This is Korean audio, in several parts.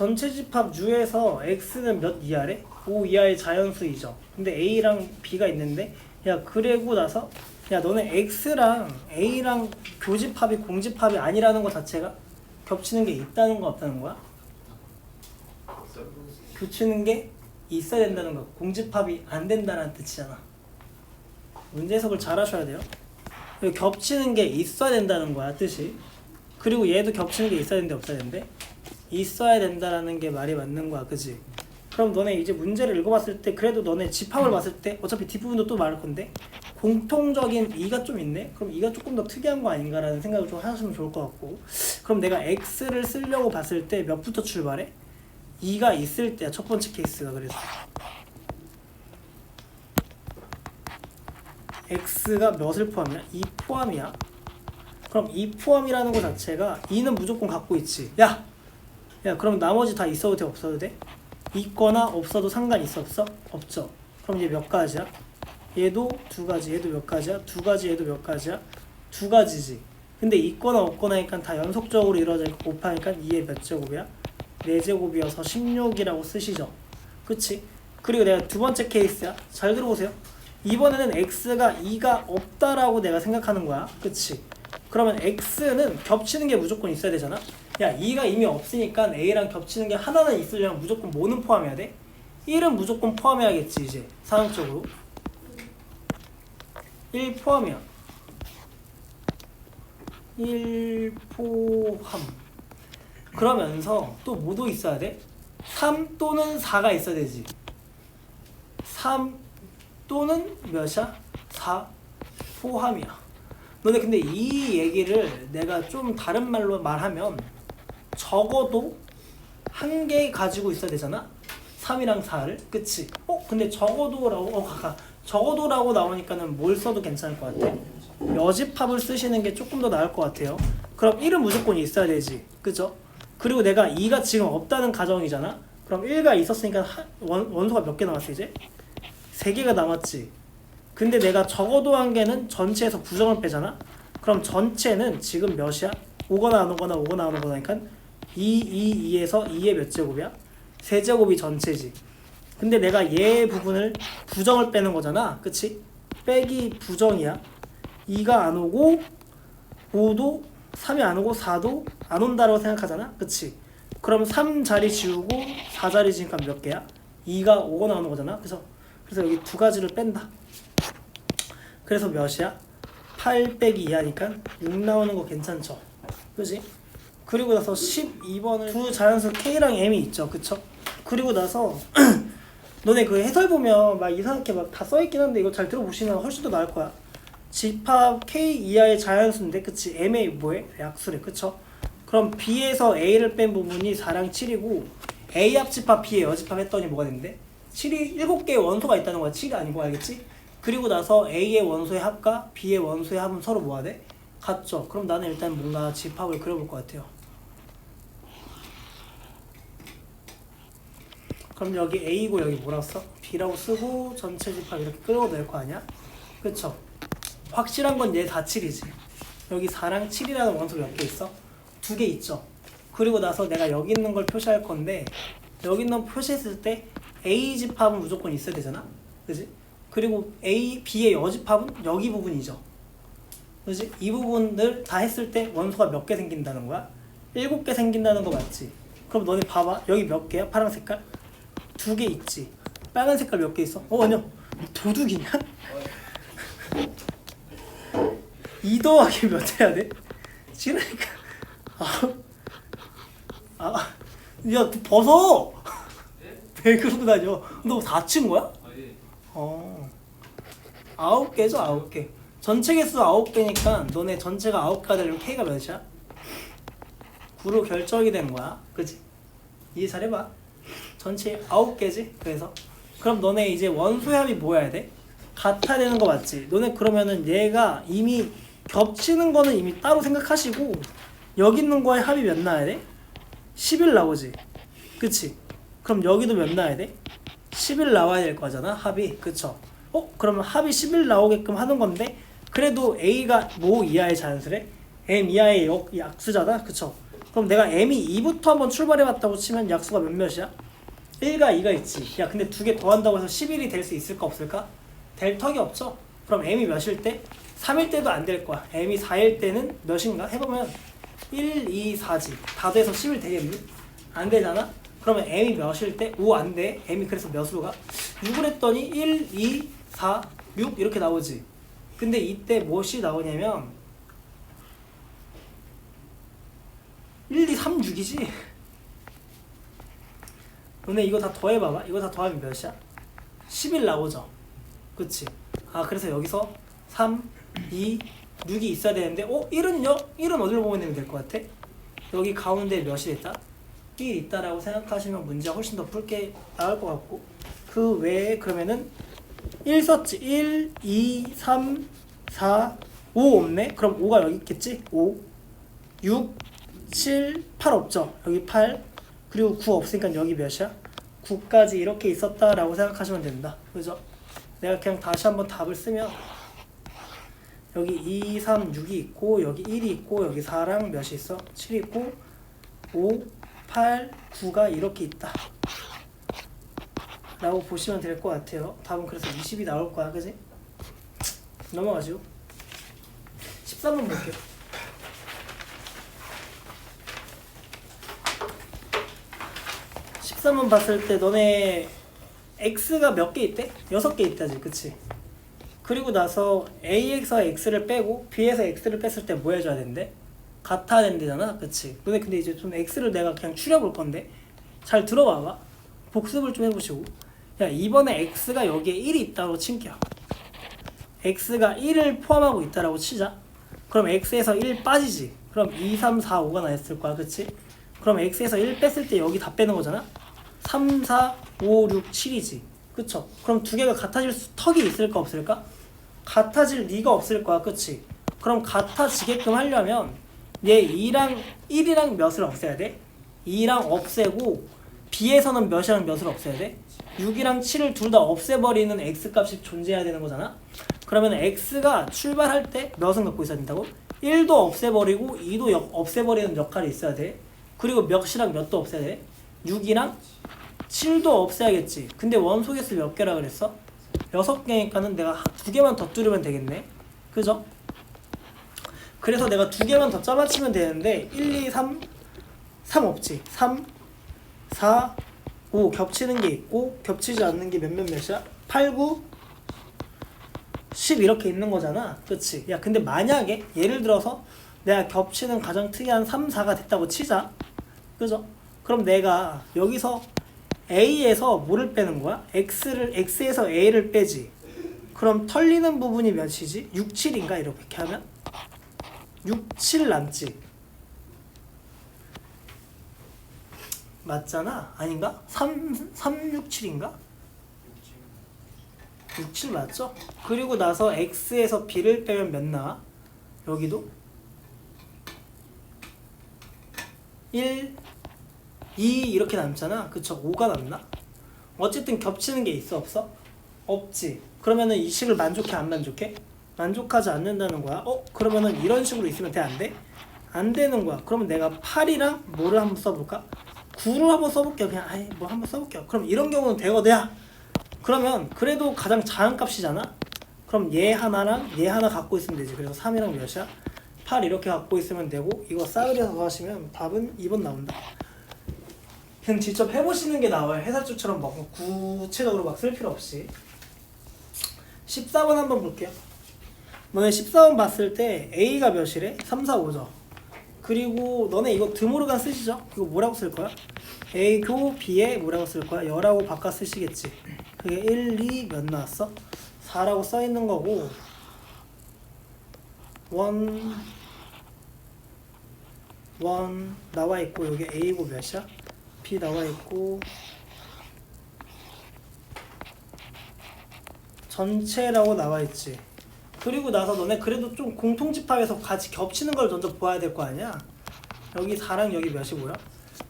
전체 집합 U에서 X는 몇 이하래? 5 이하의 자연수이죠. 근데 A랑 B가 있는데 야 그래고 나서 야 너네 X랑 A랑 교집합이 공집합이 아니라는 것 자체가 겹치는 게 있다는 거 없다는 거야? 겹치는 게 있어야 된다는 거 공집합이 안 된다는 뜻이잖아. 문제 해석을 잘 하셔야 돼요. 그리고 겹치는 게 있어야 된다는 거야 뜻이. 그리고 얘도 겹치는 게 있어야 되는데 없어야 되는데 있어야 된다라는 게 말이 맞는 거야, 그지? 그럼 너네 이제 문제를 읽어봤을 때 그래도 너네 집합을 봤을 때 어차피 뒷부분도 또 말할 건데 공통적인 이가 좀 있네? 그럼 이가 조금 더 특이한 거 아닌가라는 생각을 좀 하시면 좋을 것 같고 그럼 내가 x를 쓰려고 봤을 때 몇부터 출발해? 2가 있을 때야 첫 번째 케이스가 그래서 x가 몇을 포함이야? 2 포함이야 그럼 2 포함이라는 것 자체가 2는 무조건 갖고 있지 야! 야 그럼 나머지 다 있어도 돼 없어도 돼? 있거나 없어도 상관 있어 없어? 없죠 그럼 이제 몇 가지야? 얘도 두 가지 얘도 몇 가지야? 두 가지 얘도 몇 가지야? 두 가지지 근데 있거나 없거나 하니까 다 연속적으로 이루어져 있고 곱하니까 2의 몇 제곱이야? 4제곱이어서 16이라고 쓰시죠 그치? 그리고 내가 두 번째 케이스야 잘 들어보세요 이번에는 x가 2가 없다라고 내가 생각하는 거야 그치? 그러면 x는 겹치는 게 무조건 있어야 되잖아? 야 2가 이미 없으니까 a랑 겹치는 게 하나는 있으려면 무조건 뭐는 포함해야 돼? 1은 무조건 포함해야겠지 이제. 사용적으로. 1 포함이야. 1 포함. 그러면서 또 뭐도 있어야 돼? 3 또는 4가 있어야 되지. 3 또는 몇이야? 4 포함이야 너네 근데 이 얘기를 내가 좀 다른 말로 말하면 적어도 한 개 가지고 있어야 되잖아 3이랑 4를 그치? 어? 근데 적어도라고 어 적어도라고 나오니까는 뭘 써도 괜찮을 것 같아 여집합을 쓰시는 게 조금 더 나을 것 같아요 그럼 1은 무조건 있어야 되지 그죠? 그리고 내가 2가 지금 없다는 가정이잖아 그럼 1가 있었으니까 한- 원, 원소가 몇 개 남았어 이제? 3개가 남았지 근데 내가 적어도 한 개는 전체에서 부정을 빼잖아 그럼 전체는 지금 몇이야? 오거나 안 오거나 오거나 안 오거나 하니까 2, 2, 2에서 2의 몇 제곱이야? 세제곱이 전체지 근데 내가 얘 부분을 부정을 빼는 거잖아 그치? 빼기 부정이야 2가 안 오고 5도 3이 안 오고 4도 안 온다라고 생각하잖아 그치? 그럼 3 자리 지우고 4 자리 지니까 몇 개야? 2가 오거나 안 오거잖아 그래서 그래서 여기 두 가지를 뺀다 그래서 몇이야? 8 빼기 2 하니까 6 나오는 거 괜찮죠? 그지? 그리고 나서 12번을 두 자연수 K랑 M이 있죠 그쵸? 그리고 나서 너네 그 해설 보면 막 이상하게 막 다 써있긴 한데 이거 잘 들어보시면 훨씬 더 나을 거야 집합 K 이하의 자연수인데 그치? M의 뭐해? 약수래 그쵸? 그럼 B에서 A를 뺀 부분이 4랑 7이고 A 합집합 B의 여집합 했더니 뭐가 됐는데? 7이 7개의 원소가 있다는 거야 7이 아니고 알겠지? 그리고 나서 A의 원소의 합과 B의 원소의 합은 서로 뭐가 돼? 같죠? 그럼 나는 일단 뭔가 집합을 그려볼 것 같아요 그럼 여기 A고 여기 뭐라고 써? B라고 쓰고 전체 집합 이렇게 끌어도 될거 아니야? 그쵸? 확실한 건얘다 7이지 여기 4랑 7이라는 원소 몇 개 있어? 두 개 있죠 그리고 나서 내가 여기 있는 걸 표시할 건데 여기 있는 거 표시했을 때 A 집합은 무조건 있어야 되잖아 그지? 그리고 A, B의 여집합은 여기 부분이죠 그지? 이 부분을 다 했을 때 원소가 몇 개 생긴다는 거야? 7개 생긴다는 거 맞지? 그럼 너네 봐봐 여기 몇 개야? 파란 색깔? 두 개 있지 빨간 색깔 몇 개 있어? 어 아니요 도둑이냐? 2 더하기 몇 해야 돼? 싫으니까 아, 아 야 벗어 왜 그러고 다녀 너 다친 거야? 어 아홉 개죠 아홉 개 전체 개수 아홉 개니까 너네 전체가 아홉 개가 되려면 K가 몇이야? 9로 결정이 된 거야 그지? 이해 잘해봐 전체 아홉 개지 그래서 그럼 너네 이제 원소의 합이 뭐여야 돼? 같아야 되는 거 맞지? 너네 그러면은 얘가 이미 겹치는 거는 이미 따로 생각하시고 여기 있는 거에 합이 몇 나야 돼? 11 나오지 그치? 그럼 여기도 몇 나야 돼? 11 나와야 될 거잖아 합이 그쵸? 어? 그러면 합이 11 나오게끔 하는 건데 그래도 A가 뭐 이하의 자연수래? M 이하의 역, 약수잖아 그쵸? 그럼 내가 m이 2부터 한번 출발해봤다고 치면 약수가 몇 몇이야? 1과 2가 있지. 야 근데 두 개 더한다고 해서 11이 될 수 있을까 없을까? 될 턱이 없죠. 그럼 m이 몇일 때? 3일 때도 안 될 거야. m이 4일 때는 몇인가? 해보면 1, 2, 4지. 다 돼서 10일 되겠니? 안 되잖아? 그러면 m이 몇일 때? 5 안 돼. m이 그래서 몇으로 가? 6을 했더니 1, 2, 4, 6 이렇게 나오지. 근데 이때 무엇이 나오냐면 1, 2, 3, 6이지. 너네 이거 다 더해봐봐. 이거 다 더하면 몇이야? 10일 나오죠. 그치? 아 그래서 여기서 3, 2, 6이 있어야 되는데 어? 1은요? 1은 어디로 보면 될 것 같아? 여기 가운데 몇이 있다? 1 있다라고 생각하시면 문제가 훨씬 더 붉게 나올 것 같고 그 외에 그러면은 1 썼지 1, 2, 3, 4, 5 없네? 그럼 5가 여기 있겠지? 5 6, 7, 8 없죠? 여기 8 그리고 9 없으니까 여기 몇이야? 9까지 이렇게 있었다라고 생각하시면 된다 그죠? 내가 그냥 다시 한번 답을 쓰면 여기 2, 3, 6이 있고 여기 1이 있고 여기 4랑 몇이 있어? 7이 있고 5, 8, 9가 이렇게 있다 라고 보시면 될 것 같아요 답은 그래서 20이 나올 거야 그지? 넘어가죠 13번 볼게요 십삼 번 봤을 때 너네 x가 몇 개 있대? 여섯 개 있다지 그치? 그리고 나서 a에서 x를 빼고 b에서 x를 뺐을 때 뭐 해줘야 된대? 같아야 된대잖아 그치? 너네 근데 이제 좀 x를 내가 그냥 추려볼 건데 잘 들어봐봐 복습을 좀 해보시고 야 이번에 x가 여기에 1이 있다고 칠게요 x가 1을 포함하고 있다라고 치자 그럼 x에서 1 빠지지 그럼 2, 3, 4, 5가 나왔을 거야 그치? 그럼 x에서 1 뺐을 때 여기 다 빼는 거잖아 3, 4, 5, 6, 7이지 그쵸? 그럼 두 개가 같아질 수, 턱이 있을까 없을까? 같아질 리가 없을 거야 그치? 그럼 같아지게끔 하려면 얘 2랑 1이랑 몇을 없애야 돼? 2랑 없애고 b에서는 몇이랑 몇을 없애야 돼? 6이랑 7을 둘 다 없애버리는 x값이 존재해야 되는 거잖아? 그러면 x가 출발할 때 몇은 갖고 있어야 된다고? 1도 없애버리고 2도 역- 없애버리는 역할이 있어야 돼 그리고 몇이랑 몇도 없애야 돼? 6이랑 7도 없애야겠지 근데 원소 개수 몇 개라 그랬어? 6개니까는 내가 두 개만 더 뚫으면 되겠네 그죠? 그래서 내가 두 개만 더 짜맞추면 되는데 1, 2, 3, 3 없지 3, 4, 5 겹치는 게 있고 겹치지 않는 게 몇몇 몇이야? 8, 9, 10 이렇게 있는 거잖아 그치? 야 근데 만약에 예를 들어서 내가 겹치는 가장 특이한 3, 4가 됐다고 치자 그죠? 그럼 내가 여기서 A에서 뭐를 빼는 거야? X를 X에서 A를 빼지 그럼 털리는 부분이 몇이지? 6, 7인가? 이렇게 하면 6, 7 남지 맞잖아? 아닌가? 3, 3, 6, 7인가? 6, 7 맞죠? 그리고 나서 X에서 B를 빼면 몇 나와? 여기도 1, 2 이렇게 남잖아 그쵸? 5가 남나? 어쨌든 겹치는 게 있어 없어? 없지 그러면은 이 식을 만족해 안 만족해? 만족하지 않는다는 거야 어? 그러면은 이런 식으로 있으면 돼 안 돼? 안 되는 거야 그러면 내가 8이랑 뭐를 한번 써볼까? 9를 한번 써볼게요. 그냥 아이 뭐 한번 써볼게요. 그럼 이런 경우는 되거든. 야 그러면 그래도 가장 작은 값이잖아? 그럼 얘 하나랑 얘 하나 갖고 있으면 되지. 그래서 3이랑 몇이야? 8 이렇게 갖고 있으면 되고 이거 싸그려서 하시면 답은 2번 나온다. 그냥 직접 해보시는 게 나와요. 해설주처럼 막 구체적으로 막 쓸 필요 없이. 14번 한번 볼게요. 너네 14번 봤을 때 A가 몇이래? 3, 4, 5죠 그리고 너네 이거 드모르간 쓰시죠? 이거 뭐라고 쓸 거야? A고 B에 뭐라고 쓸 거야? 열하고 바꿔 쓰시겠지 그게 1, 2 몇 나왔어? 4라고 써 있는 거고 1 1 나와 있고 여기 A고 몇이야? B 나와 있고 전체라고 나와 있지. 그리고 나서 너네 그래도 좀 공통 집합에서 같이 겹치는 걸 먼저 보아야 될 거 아니야? 여기 4랑 여기 몇이 보여?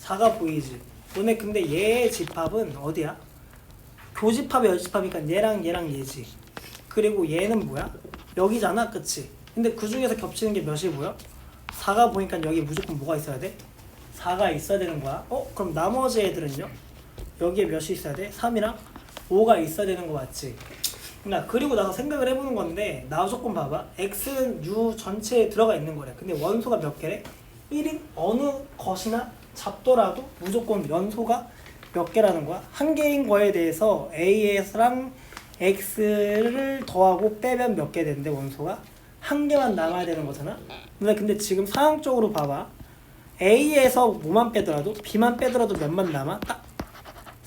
4가 보이지. 너네 근데 얘의 집합은 어디야? 교집합의 여집합이니까 얘랑 얘랑 얘지. 그리고 얘는 뭐야? 여기잖아, 그치? 근데 그 중에서 겹치는 게 몇이 보여? 4가 보니까 여기 무조건 뭐가 있어야 돼? 4가 있어야 되는 거야. 어? 그럼 나머지 애들은요? 여기에 몇이 있어야 돼? 3이랑 5가 있어야 되는 거 맞지? 나 그리고 나서 생각을 해보는 건데 나 조금 봐봐. x는 u 전체에 들어가 있는 거래. 근데 원소가 몇 개래? 1인 어느 것이나 잡더라도 무조건 연소가 몇 개라는 거야. 한 개인 거에 대해서 as랑 x를 더하고 빼면 몇 개 되는데 원소가 한 개만 남아야 되는 거잖아. 근데 근데 지금 상황적으로 봐봐. A에서 뭐만 빼더라도 B만 빼더라도 몇만 남아? 딱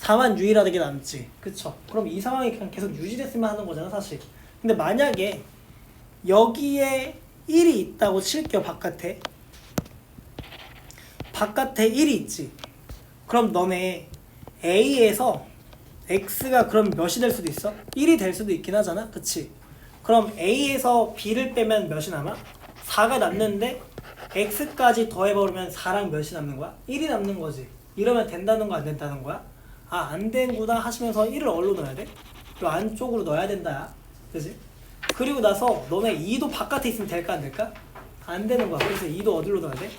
4만 유일하게 남지. 그쵸? 그럼 이 상황이 그냥 계속 유지됐으면 하는 거잖아, 사실. 근데 만약에 여기에 1이 있다고 칠게요, 바깥에. 바깥에 1이 있지. 그럼 너네 A에서 X가 그럼 몇이 될 수도 있어? 1이 될 수도 있긴 하잖아, 그치? 그럼 A에서 B를 빼면 몇이 남아? 4가 남는데 X까지 더해버리면 4랑 몇이 남는 거야? 1이 남는 거지. 이러면 된다는 거 안 된다는 거야? 아, 안 되는구나 하시면서 1을 어디로 넣어야 돼? 요 안쪽으로 넣어야 된다. 야 그지? 그리고 나서 너네 2도 바깥에 있으면 될까 안 될까? 안 되는 거야. 그래서 2도 어디로 넣어야 돼?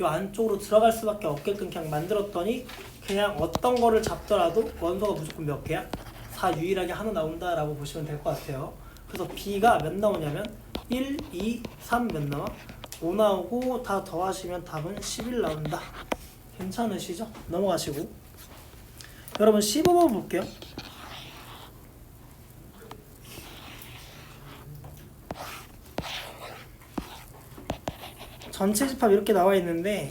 요 안쪽으로 들어갈 수밖에 없게끔 그냥 만들었더니 그냥 어떤 거를 잡더라도 원소가 무조건 몇 개야? 4 유일하게 하나 나온다라고 보시면 될 것 같아요. 그래서 B가 몇 나오냐면 1, 2, 3 몇 나와? 5 나오고 다 더하시면 답은 11 나온다. 괜찮으시죠? 넘어가시고 여러분 15번 볼게요. 전체 집합 이렇게 나와 있는데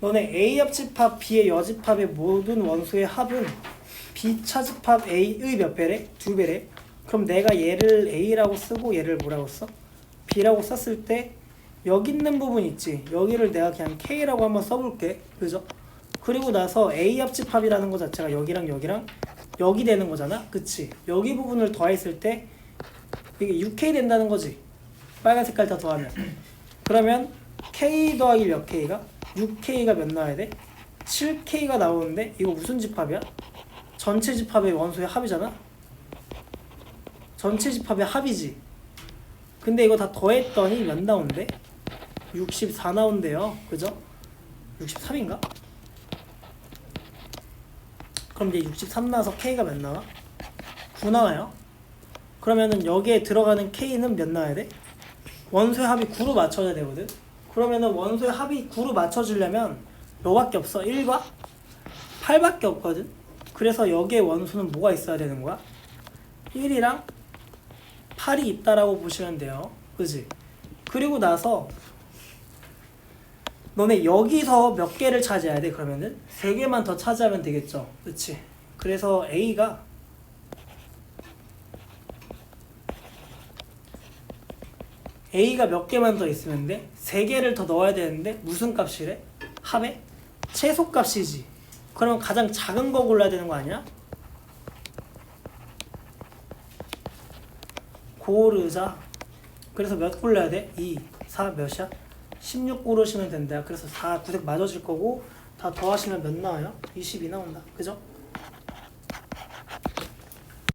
너네 A 합 집합 B의 여집합의 모든 원소의 합은 B 차 집합 A의 몇 배래? 두 배래. 그럼 내가 얘를 A라고 쓰고 얘를 뭐라고 써? B라고 썼을 때 여기 있는 부분 있지. 여기를 내가 그냥 K라고 한번 써볼게. 그죠? 그리고 나서 A 합집 합이라는 거 자체가 여기랑 여기랑 여기 되는 거잖아. 그치? 여기 부분을 더했을 때 이게 6K 된다는 거지. 빨간 색깔 다 더하면. 그러면 K 더하기 몇 K가? 6K가 몇 나와야 돼? 7K가 나오는데 이거 무슨 집합이야? 전체 집합의 원소의 합이잖아? 전체 집합의 합이지. 근데 이거 다 더했더니 몇 나온대? 64 나온대요. 그죠? 63인가? 그럼 이제 63 나와서 K가 몇 나와? 9 나와요. 그러면은 여기에 들어가는 K는 몇 나와야 돼? 원소의 합이 9로 맞춰져야 되거든. 그러면은 원소의 합이 9로 맞춰지려면 뭐밖에 없어? 1과 8밖에 없거든. 그래서 여기에 원소는 뭐가 있어야 되는 거야? 1이랑 8이 있다라고 보시면 돼요. 그지? 그리고 나서 너네 여기서 몇 개를 차지해야 돼? 그러면은 세 개만 더 차지하면 되겠죠. 그치? 그래서 A가 A가 몇 개만 더 있으면 돼? 세 개를 더 넣어야 되는데 무슨 값이래? 합의 최소 값이지. 그러면 가장 작은 거 골라야 되는 거 아니야? 고르자. 그래서 몇 골라야 돼? 2, 4 몇이야? 16 고르시면 된다. 그래서 4, 9색 맞아질 거고 다 더하시면 몇 나와요? 22 나온다. 그죠?